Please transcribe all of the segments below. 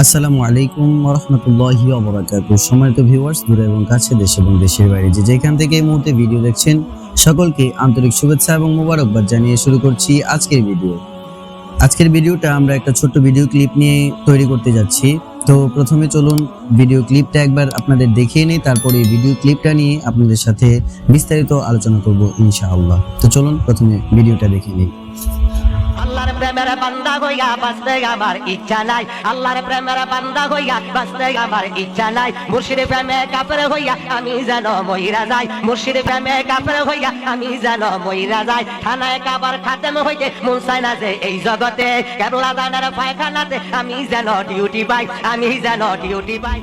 আসসালামু আলাইকুম রহমতুল্লাহি অবরাকাত সম্মানিত ভিউয়ার্স দূরে এবং কাছে, দেশ এবং দেশের বাইরে যে যেখান থেকে এই মুহূর্তে ভিডিও দেখছেন, সকলকে আন্তরিক শুভেচ্ছা এবং মোবারকবাদ জানিয়ে শুরু করছি আজকের ভিডিও। আজকের ভিডিওটা আমরা একটা ছোট্ট ভিডিও ক্লিপ নিয়ে তৈরি করতে যাচ্ছি। তো প্রথমে চলুন ভিডিও ক্লিপটা একবার আপনাদের দেখিয়ে নিই, তারপরে এই ভিডিও ক্লিপটা নিয়ে আপনাদের সাথে বিস্তারিত আলোচনা করব ইনশাআল্লাহ। তো চলুন প্রথমে ভিডিওটা দেখে নিই। প্রেমের বান্দা হইয়া বাঁচতে আমার ইচ্ছা নাই। আল্লাহর প্রেমের বান্দা হইয়া বাঁচতে আমার ইচ্ছা নাই। মুর্শিদ প্রেমে কাপড় হইয়া আমি যেন মহিরা যাই। মুর্শিদ প্রেমে কাপড় হইয়া আমি যেন মহিরা যাই। খানায় কাবার খাতেম হইতে মন চায় না যে এই জগতে। কেবলা দানার পায়খানাতে আমি যেন ডিউটি পাই, আমি যেন ডিউটি পাই।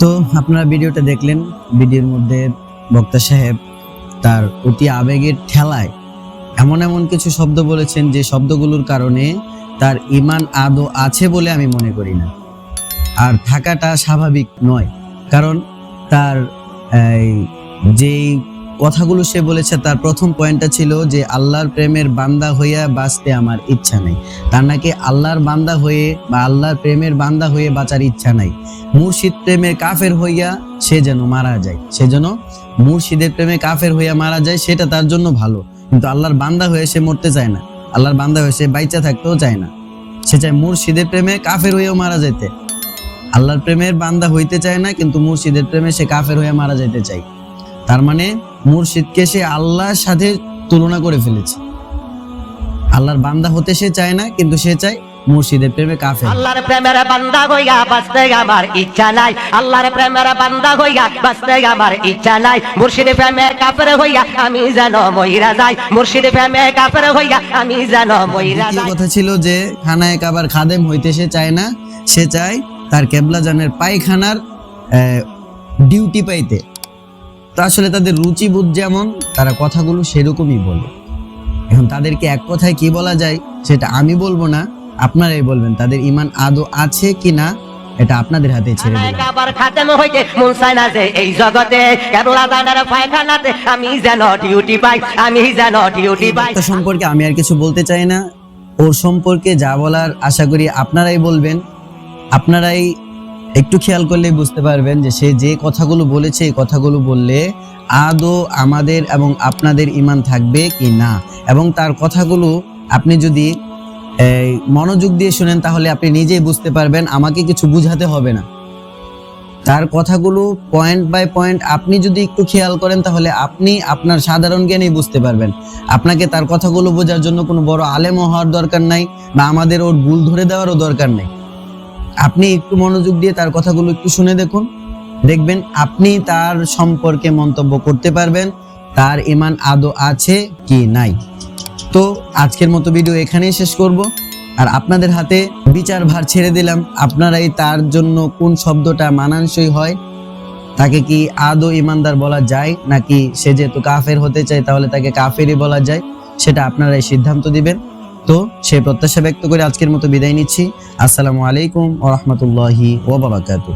তো আপনারা ভিডিওটা দেখলেন, ভিডিওর মধ্যে বক্তা সাহেব তার অতি আবেগের ঠেলায় এমন এমন কিছু শব্দ বলেছেন যে শব্দগুলোর কারণে তার ইমান আদৌ আছে বলে আমি মনে করি না। আর থাকাটা স্বাভাবিক নয়, কারণ তার যেই কথাগুলো সে বলেছে, তার প্রথম পয়েন্টটা ছিল যে আল্লাহর প্রেমের বান্দা হইয়া বাঁচতে আমার ইচ্ছা নাই। তার নাকি আল্লাহর বান্দা হয়ে বা আল্লাহর প্রেমের বান্দা হয়ে বাঁচার ইচ্ছা নাই। মুর্শিদ প্রেমে কাফের হইয়া সে যেন মারা যায়। সে যেন মুর্শিদের প্রেমে কাফের হইয়া মারা যায়, সেটা তার জন্য ভালো। কিন্তু আল্লাহর বান্দা হয়ে সে মরতে চায় না। আল্লাহর বান্দা হয়ে সে বাইচা থাকতেও চায় না। সে চায় মুর্শিদের প্রেমে কাফের হইয়াও মারা যেতে আল্লাহর প্রেমের বান্দা হইতে চায় না, কিন্তু মুর্শিদের প্রেমে সে কাফের হয়ে মারা যেতে চায়। তার মানে মুর্শিদকে সে আল্লাহর সাথে তুলনা করে ফেলেছে। আল্লাহর বান্দা হতে সে চায় না কিন্তু সে চায় মুর্শিদের প্রেমে কাফের। আল্লাহর প্রেমের বান্দা হইয়া বাঁচতে আমার ইচ্ছা নাই। আল্লাহর প্রেমের বান্দা হইয়া বাঁচতে আমার ইচ্ছা নাই। প্রেমে কাপড় হইয়া আমি যেন মহিরা যাই। প্রেমে কাপড় হইয়া আমি যেন মহিরা যাই। কথা ছিল যে খানায় কাবার খাদেম হইতে সে চায় না সে চায় তার কেবলা জানের পায়খানার ডিউটি পাইতে। তো আসলে তাদের রুচিবোধ যেমন তারা কথাগুলো সেরকমই বলে। এখন তাদেরকে এক কথায় কি বলা যায় সেটা আমি বলব না আপনারাই বলবেন তাদের ইমান আদৌ আছে কি না এটা আপনাদের হাতে ছেড়ে দিলাম। কাবার খাতেম হইতে মন চায় না যে এই জগতে কেবলা দানার পায়খানাতে আমি যেন ডিউটি পাই আমি যেন ডিউটি পাই। বক্তা সম্পর্কে আমি আর কিছু বলতে চাই না ওর সম্পর্কে যা বলার আশা করি আপনারাই বলবেন আপনারাই একটু খেয়াল করলেই বুঝতে পারবেন যে সে যে কথাগুলো বলেছে, এই কথাগুলো বললে আদৌ আমাদের এবং আপনাদের ইমান থাকবে কি না? এবং তার কথাগুলো আপনি যদি মনোযোগ দিয়ে শুনেন, তাহলে আপনি নিজেই বুঝতে পারবেন, আমাকে কিছু বুঝাতে হবে না। তার কথাগুলো পয়েন্ট বাই পয়েন্ট আপনি যদি একটু খেয়াল করেন, তাহলে আপনি আপনার সাধারণ জ্ঞানেই বুঝতে পারবেন। আপনাকে তার কথাগুলো বোঝার জন্য কোনো বড় আলেমও হওয়ার দরকার নাই, বা আমাদের ওর ভুল ধরে দেওয়ারও দরকার নেই। আপনি একটু মনোযোগ দিয়ে তার কথাগুলো একটু শুনে দেখুন। দেখবেন আপনি তার সম্পর্কে মন্তব্য করতে পারবেন, তার ইমান আদৌ আছে কি নাই। তো আজকের মতো ভিডিও এখানেই শেষ করব। আর আপনাদের হাতে বিচার ভার ছেড়ে দিলাম, আপনারাই তার জন্য কোন শব্দটা মানানসই হয়, তাকে কি আদৌ ইমানদার বলা যায়, নাকি সে যেহেতু কাফের হতে চায়, তাহলে তাকে কাফেরই বলা যায়, সেটা আপনারাই সিদ্ধান্ত দিবেন। তো সেই প্রত্যাশা ব্যক্ত করে আজকের মতো বিদায় নিচ্ছি। আসসালামু আলাইকুম ও রহমতুল্লাহি ওবরাকাতু